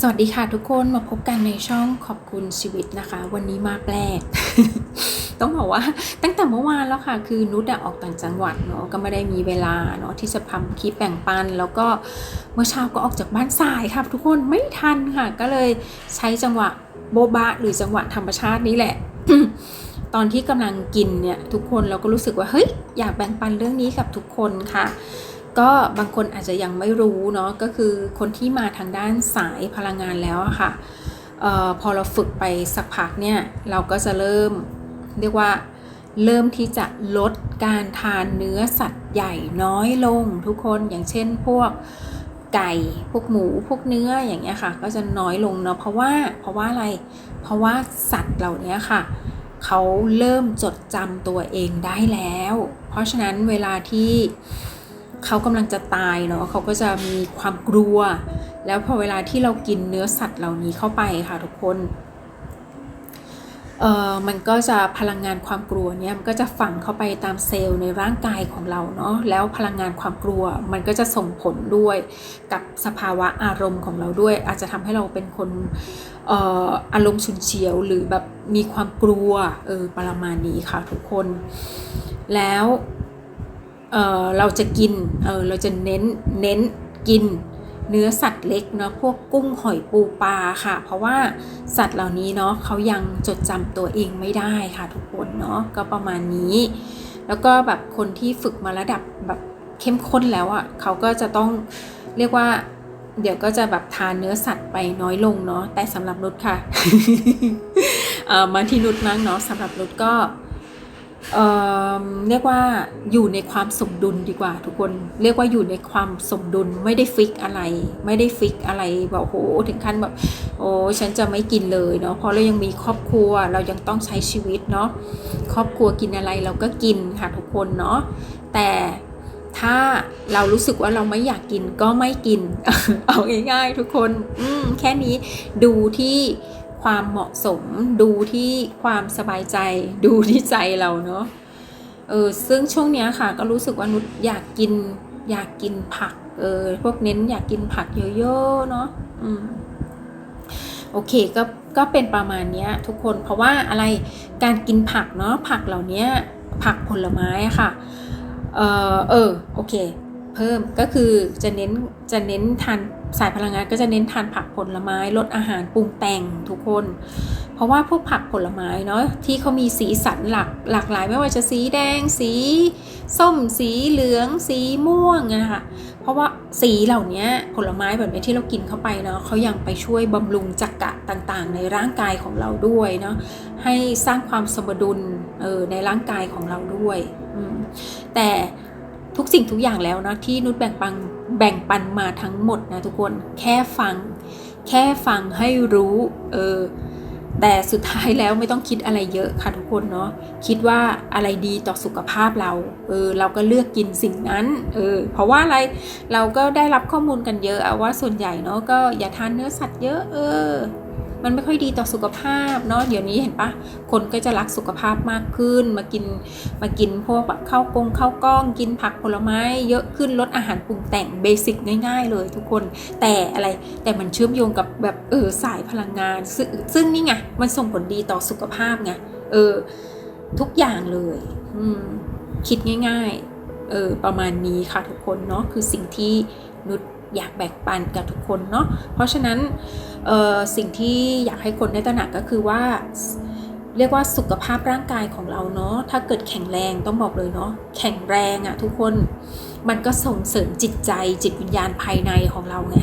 สวัสดีค่ะทุกคนมาพบกันในช่องขอบคุณชีวิตนะคะ วันนี้มาแปลก ต้องบอกว่าตั้งแต่เมื่อวานแล้วค่ะคือนุชอออกต่างจังหวัดเนาะก็ไม่ได้มีเวลาเนาะที่จะทำคลิปแบ่งปัน แล้วก็เมื่อเช้าก็ออกจากบ้านสายค่ะทุกคนไม่ทันค่ะ ก็เลยใช้จังหวะโบบะหรือจังหวะธรรมชาตินี้แหละ ตอนที่กำลังกินเนี่ยทุกคนเราก็รู้สึกว่าเฮ้ยอยากแบ่งปันเรื่องนี้กับทุกคนค่ะ ก็บางคนอาจจะยังไม่รู้เนาะก็คือคนที่มาทางด้านสายพลังงานแล้วอะค่ะออพอเราฝึกไปสักพักเนี่ยเราก็จะเริ่มเรียกว่าเริ่มที่จะลดการทานเนื้อสัตว์ใหญ่น้อยลงทุกคนอย่างเช่นพวกไก่พวกหมูพวกเนื้ออย่างเงี้ยค่ะ ก็จะน้อยลงเนาะเพราะว่าเพราะว่าอะไรเพราะว่าสัตว์เหล่านี้ค่ะเขาเริ่มจดจำตัวเองได้แล้ว เพราะฉะนั้นเวลาที่ เขากำลังจะตายเนาะเขาก็จะมีความกลัว แล้วพอเวลาที่เรากินเนื้อสัตว์เหล่านี้เข้าไปค่ะทุกคนเอ่อมันก็จะพลังงานความกลัวเนี่ยมันก็จะฝังเข้าไปตามเซลล์ในร่างกายของเราเนาะแล้วพลังงานความกลัวมันก็จะส่งผลด้วยกับสภาวะอารมณ์ของเราด้วย อาจจะทำให้เราเป็นคนเอ่ออารมณ์ฉุนเฉียวหรือแบบมีความกลัวเออประมาณนี้ค่ะทุกคน แล้ว เเราจะกินเเราจะเน้นเน้นกินเนื้อสัตว์เล็กเนาะพวกกุ้งหอยปูปลาค่ะ เพราะว่าสัตว์เหล่านี้เนาะเขายังจดจำตัวเองไม่ได้ค่ะทุกคนเนาะก็ประมาณนี้ แล้วก็แบบคนที่ฝึกมาระดับแบบเข้มข้นแล้วอะ่ะเขาก็จะต้องเรียกว่า เดี๋ยวก็จะแบบทานเนื้อสัตว์ไปน้อยลงเนาะแต่สำหรับนุชค่ะมาที่นุชมั้งเนาะสำหรับนุชก็ เเรียกว่าอยู่ในความสมดุลดีกว่า ทุกคน เรียกว่าอยู่ในความสมดุลไม่ได้ฟิกอะไร ไม่ได้ฟิกอะไรแบบโอ้โหถึงขั้นแบบโอ้ฉันจะไม่กินเลยเนาะเพราะเรายังมีครอบครัวเรายังต้องใช้ชีวิตเนาะครอบครัวกินอะไรเราก็กินค่ะทุกคนเนาะแต่ถ้าเรารู้สึกว่าเราไม่อยากกินก็ไม่กิน เอาง่ายๆทุกคน อืแค่นี้ดูที่ ความเหมาะสม ดูที่ความสบายใจ ดูที่ใจเราเนาะเออซึ่งช่วงเนี้ยค่ะ ก็รู้สึกว่านุชอยากกิน อยากกินผัก เออพวกเน้นอยากกินผักเยอะๆเนาะอืมโอเคก็ก็เป็นประมาณนี้ทุกคนเพราะว่าอะไรการกินผักเนาะผักเหล่านี้ผักผลไม้ค่ะ เออเออโอเค เพิ่มก็คือจะเน้นจะเน้นทานสายพลังงานก็จะเน้นทานผักผลไม้ลดอาหารปรุงแต่งทุกคน เพราะว่าพวกผักผลไม้เนาะที่เขามีสีสันหลากหลากหลายไม่ว่าจะสีแดง สีส้ม สีเหลือง สีม่วงนะคะเพราะว่าสีเหล่านี้ผลไม้แบบนี้ที่เรากินเข้าไปเนาะเขายังไปช่วยบำรุงจักระต่างๆ ในร่างกายของเราด้วยเนาะให้สร้างความสมดุลเออในร่างกายของเราด้วยแต่ ทุกสิ่งทุกอย่างแล้วนะที่นุชแบ่งปันแบ่งปันมาทั้งหมดนะทุกคนแค่ฟัง แค่ฟังให้รู้เออแต่สุดท้ายแล้วไม่ต้องคิดอะไรเยอะค่ะทุกคนเนาะคิดว่าอะไรดีต่อสุขภาพเราเออเราก็เลือกกินสิ่งนั้นเออเพราะว่าอะไรเราก็ได้รับข้อมูลกันเยอะว่าส่วนใหญ่เนาะก็อย่าทานเนื้อสัตว์เยอะเออ มันไม่ค่อยดีต่อสุขภาพเนาะเดี๋ยวนี้เห็นปะคนก็จะรักสุขภาพมากขึ้น มากินมากินพวกแบบข้าวกงข้าวกล้อง กินผักผลไม้เยอะขึ้นลดอาหารปรุงแต่งเบสิกง่าย ๆ เลยทุกคนแต่อะไรแต่มันเชื่อมโยงกับแบบเออสายพลังงาน ซึ่งซึ่งนี่ไงมันส่งผลดีต่อสุขภาพไงเออทุกอย่างเลยอืมคิดง่าย ๆ เออประมาณนี้ค่ะทุกคนเนาะคือสิ่งที่นุช อยากแบ่งปันกับทุกคนเนาะเพราะฉะนั้นสิ่งที่อยากให้คนได้ตระหนักก็คือว่าเรียกว่าสุขภาพร่างกายของเราเนาะถ้าเกิดแข็งแรงต้องบอกเลยเนาะแข็งแรงอะทุกคนมันก็ส่งเสริมจิตใจจิตวิญญาณภายในของเราไง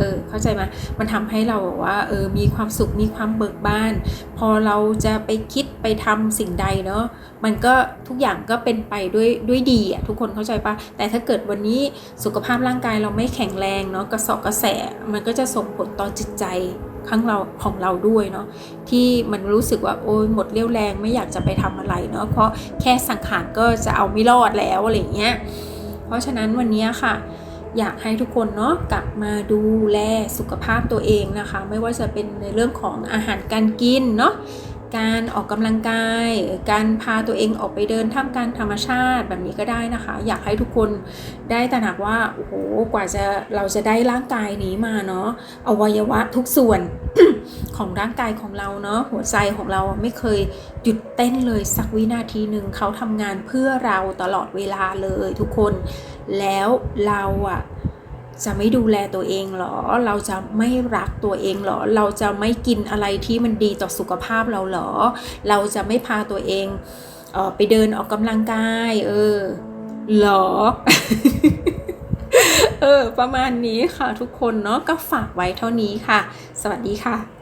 เออเข้าใจไหมมันทำให้เราบอกว่าเออมีความสุขมีความเบิกบาน พอเราจะไปคิดไปทำสิ่งใดเนาะมันก็ทุกอย่างก็เป็นไปด้วยด้วยดีอะทุกคนเข้าใจปะแต่ถ้าเกิดวันนี้สุขภาพร่างกายเราไม่แข็งแรงเนาะกระสอบกระแสมันก็จะส่งผลต่อจิตใจข้างเราของเราด้วยเนาะที่มันรู้สึกว่าโอ้ยหมดเรี่ยวแรงไม่อยากจะไปทำอะไรเนาะเพราะแค่สังขารก็จะเอาไม่รอดแล้วอะไรเงี้ยเพราะฉะนั้นวันนี้ค่ะ อยากให้ทุกคนเนาะกลับมาดูแลสุขภาพตัวเองนะคะ ไม่ว่าจะเป็นในเรื่องของอาหารการกินเนาะ การออกกำลังกาย การพาตัวเองออกไปเดินท่ามกลางธรรมชาติแบบนี้ก็ได้นะคะ อยากให้ทุกคนได้ตระหนักว่าโอ้โหกว่าจะเราจะได้ร่างกายนี้มาเนาะอวัยวะทุกส่วนของร่างกายของเราเนาะหัวใจของเราไม่เคยหยุดเต้นเลยสักวินาทีหนึ่งเขาทำงานเพื่อเราตลอดเวลาเลยทุกคนแล้วเราอะ จะไม่ดูแลตัวเองหรอ เราจะไม่รักตัวเองหรอ เราจะไม่กินอะไรที่มันดีต่อสุขภาพเราหรอ เราจะไม่พาตัวเองเออไปเดินออกกำลังกาย เออหรอ เออ ประมาณนี้ค่ะทุกคนเนาะก็ฝากไว้เท่านี้ค่ะ สวัสดีค่ะ